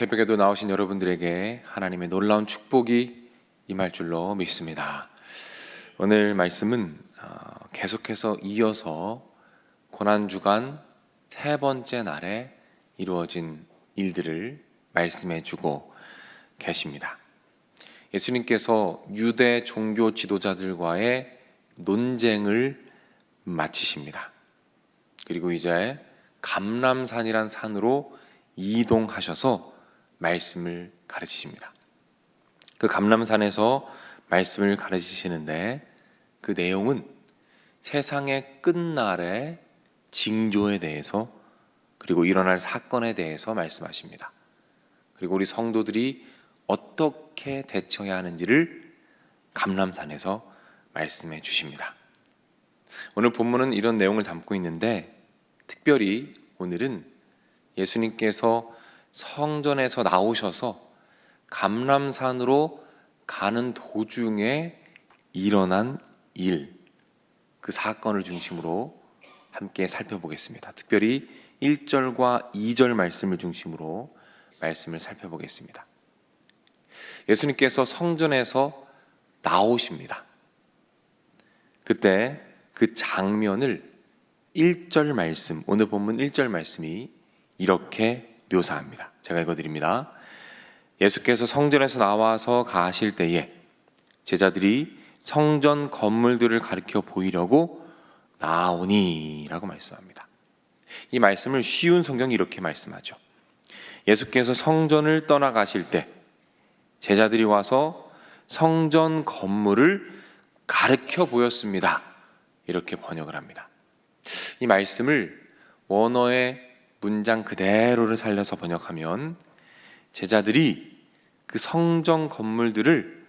새벽에도 나오신 여러분들에게 하나님의 놀라운 축복이 임할 줄로 믿습니다. 오늘 말씀은 어, 계속해서 이어서 고난 주간 세 번째 날에 이루어진 일들을 말씀해 주고 계십니다. 예수님께서 유대 종교 지도자들과의 논쟁을 마치십니다. 그리고 이제 감람산이란 산으로 이동하셔서 말씀을 가르치십니다. 그 감람산에서 말씀을 가르치시는데 그 내용은 세상의 끝날의 징조에 대해서 그리고 일어날 사건에 대해서 말씀하십니다. 그리고 우리 성도들이 어떻게 대처해야 하는지를 감람산에서 말씀해 주십니다. 오늘 본문은 이런 내용을 담고 있는데 특별히 오늘은 예수님께서 성전에서 나오셔서 감람산으로 가는 도중에 일어난 일, 그 사건을 중심으로 함께 살펴보겠습니다. 특별히 1절과 2절 말씀을 중심으로 말씀을 살펴보겠습니다. 예수님께서 성전에서 나오십니다. 그때 그 장면을 1절 말씀, 오늘 본문 1절 말씀이 이렇게 묘사합니다. 제가 읽어드립니다. 예수께서 성전에서 나와서 가실 때에 제자들이 성전 건물들을 가리켜 보이려고 나오니라고 말씀합니다. 이 말씀을 쉬운 성경이 이렇게 말씀하죠. 예수께서 성전을 떠나가실 때 제자들이 와서 성전 건물을 가르쳐 보였습니다. 이렇게 번역을 합니다. 이 말씀을 원어의 문장 그대로를 살려서 번역하면 제자들이 그 성전 건물들을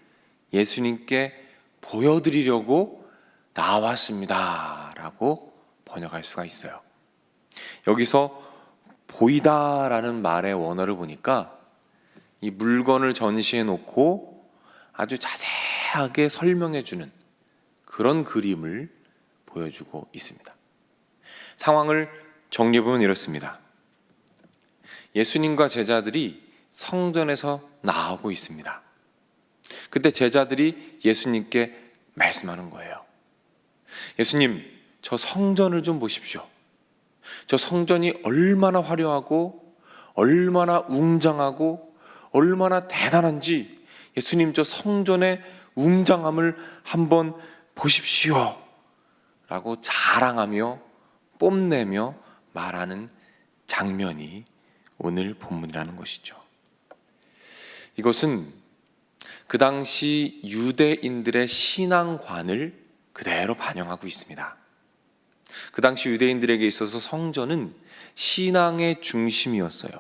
예수님께 보여드리려고 나왔습니다. 라고 번역할 수가 있어요. 여기서 보이다 라는 말의 원어를 보니까 이 물건을 전시해 놓고 아주 자세하게 설명해 주는 그런 그림을 보여주고 있습니다. 상황을 정리해 보면 이렇습니다. 예수님과 제자들이 성전에서 나오고 있습니다. 그때 제자들이 예수님께 말씀하는 거예요. 예수님, 저 성전을 좀 보십시오. 저 성전이 얼마나 화려하고 얼마나 웅장하고 얼마나 대단한지 예수님 저 성전의 웅장함을 한번 보십시오. 라고 자랑하며 뽐내며 말하는 장면이 오늘 본문이라는 것이죠. 이것은 그 당시 유대인들의 신앙관을 그대로 반영하고 있습니다. 그 당시 유대인들에게 있어서 성전은 신앙의 중심이었어요.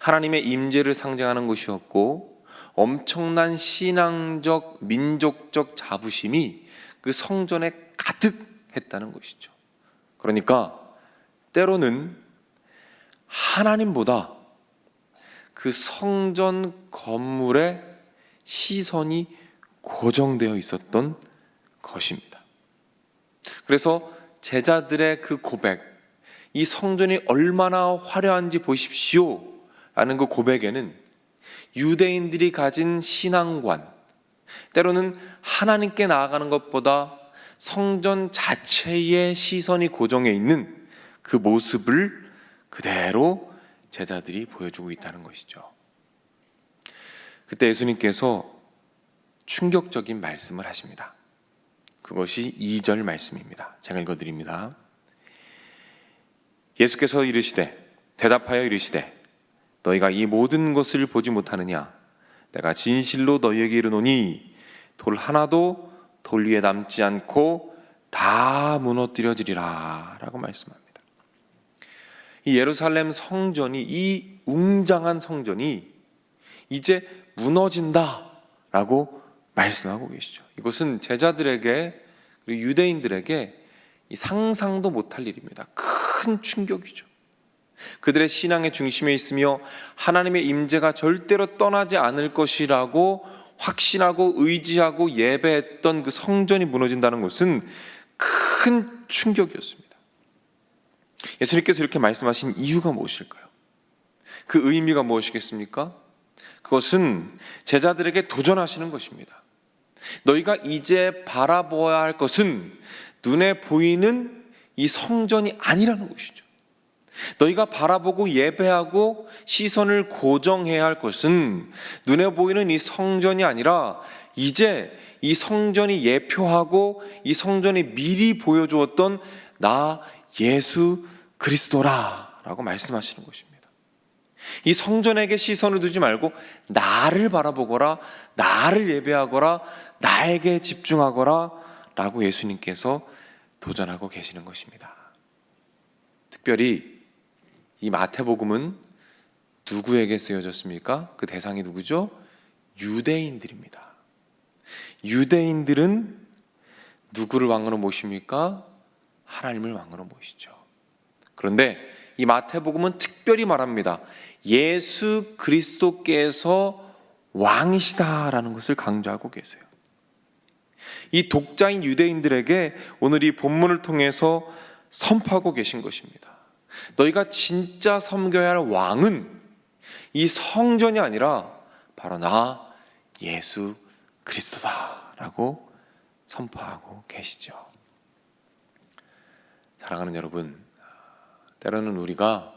하나님의 임재를 상징하는 것이었고 엄청난 신앙적 민족적 자부심이 그 성전에 가득했다는 것이죠. 그러니까 때로는 하나님보다 그 성전 건물에 시선이 고정되어 있었던 것입니다. 그래서 제자들의 그 고백, 이 성전이 얼마나 화려한지 보십시오. 라는 그 고백에는 유대인들이 가진 신앙관, 때로는 하나님께 나아가는 것보다 성전 자체의 시선이 고정해 있는 그 모습을 그대로 제자들이 보여주고 있다는 것이죠. 그때 예수님께서 충격적인 말씀을 하십니다. 그것이 2절 말씀입니다. 제가 읽어드립니다. 예수께서 이르시되 대답하여 이르시되 너희가 이 모든 것을 보지 못하느냐 내가 진실로 너희에게 이르노니 돌 하나도 돌 위에 남지 않고 다 무너뜨려지리라 라고 말씀합니다. 이 예루살렘 성전이 이 웅장한 성전이 이제 무너진다라고 말씀하고 계시죠. 이것은 제자들에게 그리고 유대인들에게 상상도 못할 일입니다. 큰 충격이죠. 그들의 신앙의 중심에 있으며 하나님의 임재가 절대로 떠나지 않을 것이라고 확신하고 의지하고 예배했던 그 성전이 무너진다는 것은 큰 충격이었습니다. 예수님께서 이렇게 말씀하신 이유가 무엇일까요? 그 의미가 무엇이겠습니까? 그것은 제자들에게 도전하시는 것입니다. 너희가 이제 바라보아야 할 것은 눈에 보이는 이 성전이 아니라는 것이죠. 너희가 바라보고 예배하고 시선을 고정해야 할 것은 눈에 보이는 이 성전이 아니라 이제 이 성전이 예표하고 이 성전이 미리 보여주었던 나 예수 그리스도라라고 말씀하시는 것입니다. 이 성전에게 시선을 두지 말고 나를 바라보거라, 나를 예배하거라, 나에게 집중하거라 라고 예수님께서 도전하고 계시는 것입니다. 특별히 이 마태복음은 누구에게 쓰여졌습니까? 그 대상이 누구죠? 유대인들입니다. 유대인들은 누구를 왕으로 모십니까? 하나님을 왕으로 모시죠. 그런데 이 마태복음은 특별히 말합니다. 예수 그리스도께서 왕이시다라는 것을 강조하고 계세요. 이 독자인 유대인들에게 오늘 이 본문을 통해서 선포하고 계신 것입니다. 너희가 진짜 섬겨야 할 왕은 이 성전이 아니라 바로 나 예수 그리스도다라고 선포하고 계시죠. 사랑하는 여러분, 때로는 우리가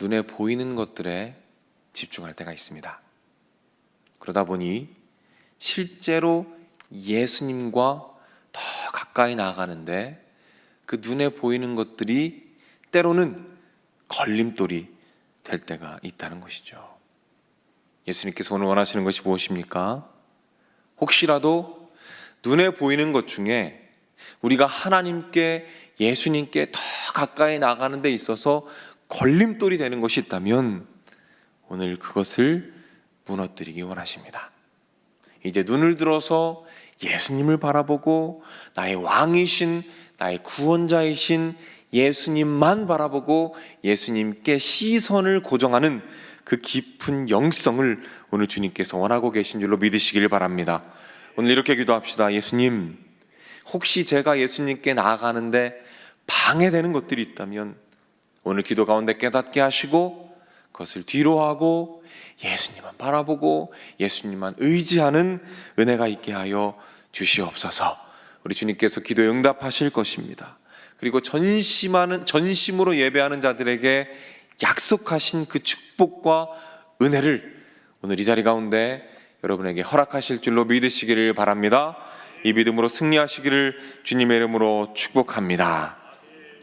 눈에 보이는 것들에 집중할 때가 있습니다. 그러다 보니 실제로 예수님과 더 가까이 나아가는데 그 눈에 보이는 것들이 때로는 걸림돌이 될 때가 있다는 것이죠. 예수님께서 오늘 원하시는 것이 무엇입니까? 혹시라도 눈에 보이는 것 중에 우리가 하나님께 예수님께 더 가까이 나가는 데 있어서 걸림돌이 되는 것이 있다면 오늘 그것을 무너뜨리기 원하십니다. 이제 눈을 들어서 예수님을 바라보고 나의 왕이신 나의 구원자이신 예수님만 바라보고 예수님께 시선을 고정하는 그 깊은 영성을 오늘 주님께서 원하고 계신 줄로 믿으시길 바랍니다. 오늘 이렇게 기도합시다. 예수님, 혹시 제가 예수님께 나아가는데 방해되는 것들이 있다면 오늘 기도 가운데 깨닫게 하시고 그것을 뒤로 하고 예수님만 바라보고 예수님만 의지하는 은혜가 있게 하여 주시옵소서. 우리 주님께서 기도에 응답하실 것입니다. 그리고 전심하는 전심으로 예배하는 자들에게 약속하신 그 축복과 은혜를 오늘 이 자리 가운데 여러분에게 허락하실 줄로 믿으시기를 바랍니다. 이 믿음으로 승리하시기를 주님의 이름으로 축복합니다.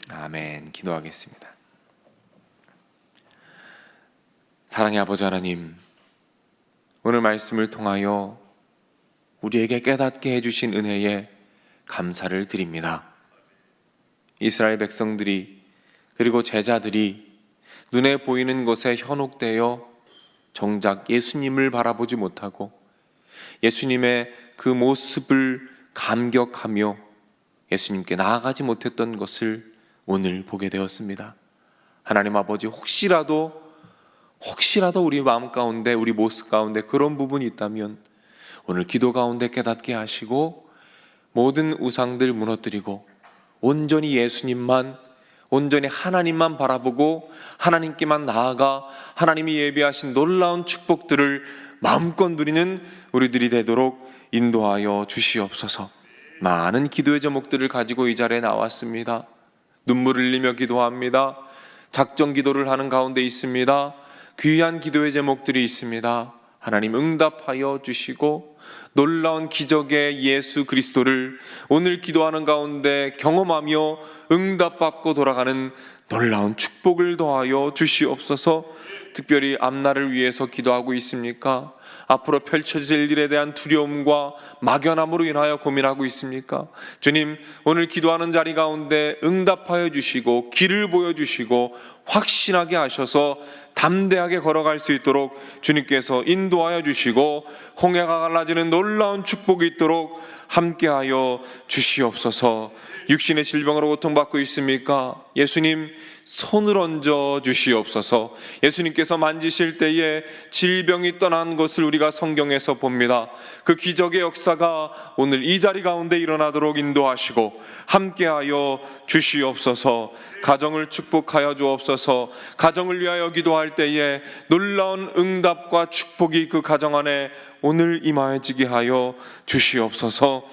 아멘. 기도하겠습니다. 사랑의 아버지 하나님, 오늘 말씀을 통하여 우리에게 깨닫게 해주신 은혜에 감사를 드립니다. 이스라엘 백성들이 그리고 제자들이 눈에 보이는 것에 현혹되어 정작 예수님을 바라보지 못하고 예수님의 그 모습을 감격하며 예수님께 나아가지 못했던 것을 오늘 보게 되었습니다. 하나님 아버지 혹시라도 혹시라도 우리 마음 가운데 우리 모습 가운데 그런 부분이 있다면 오늘 기도 가운데 깨닫게 하시고 모든 우상들 무너뜨리고 온전히 예수님만 온전히 하나님만 바라보고 하나님께만 나아가 하나님이 예비하신 놀라운 축복들을 마음껏 누리는 우리들이 되도록 인도하여 주시옵소서. 많은 기도의 제목들을 가지고 이 자리에 나왔습니다. 눈물을 흘리며 기도합니다. 작정 기도를 하는 가운데 있습니다. 귀한 기도의 제목들이 있습니다. 하나님 응답하여 주시고 놀라운 기적의 예수 그리스도를 오늘 기도하는 가운데 경험하며 응답받고 돌아가는 놀라운 축복을 더하여 주시옵소서. 특별히 앞날을 위해서 기도하고 있습니까? 앞으로 펼쳐질 일에 대한 두려움과 막연함으로 인하여 고민하고 있습니까? 주님, 오늘 기도하는 자리 가운데 응답하여 주시고 길을 보여 주시고 확신하게 하셔서 담대하게 걸어갈 수 있도록 주님께서 인도하여 주시고 홍해가 갈라지는 놀라운 축복이 있도록 함께하여 주시옵소서. 육신의 질병으로 고통받고 있습니까? 예수님 손을 얹어 주시옵소서. 예수님께서 만지실 때에 질병이 떠난 것을 우리가 성경에서 봅니다. 그 기적의 역사가 오늘 이 자리 가운데 일어나도록 인도하시고 함께하여 주시옵소서. 가정을 축복하여 주옵소서. 가정을 위하여 기도할 때에 놀라운 응답과 축복이 그 가정 안에 오늘 임하여지게 하여 주시옵소서.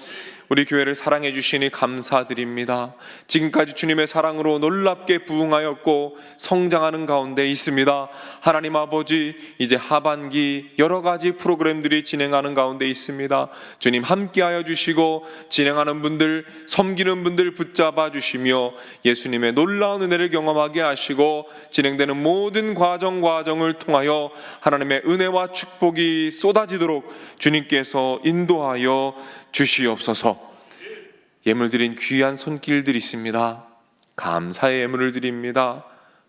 우리 교회를 사랑해 주시니 감사드립니다. 지금까지 주님의 사랑으로 놀랍게 부흥하였고 성장하는 가운데 있습니다. 하나님 아버지, 이제 하반기 여러 가지 프로그램들이 진행하는 가운데 있습니다. 주님 함께하여 주시고 진행하는 분들, 섬기는 분들 붙잡아 주시며 예수님의 놀라운 은혜를 경험하게 하시고 진행되는 모든 과정 과정을 통하여 하나님의 은혜와 축복이 쏟아지도록 주님께서 인도하여 주시옵소서. 예물 드린 귀한 손길들 있습니다. 감사의 예물을 드립니다.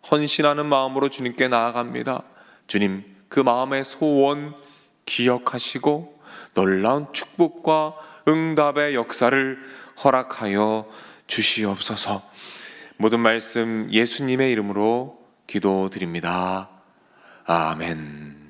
헌신하는 마음으로 주님께 나아갑니다. 주님, 그 마음의 소원 기억하시고 놀라운 축복과 응답의 역사를 허락하여 주시옵소서. 모든 말씀 예수님의 이름으로 기도드립니다. 아멘.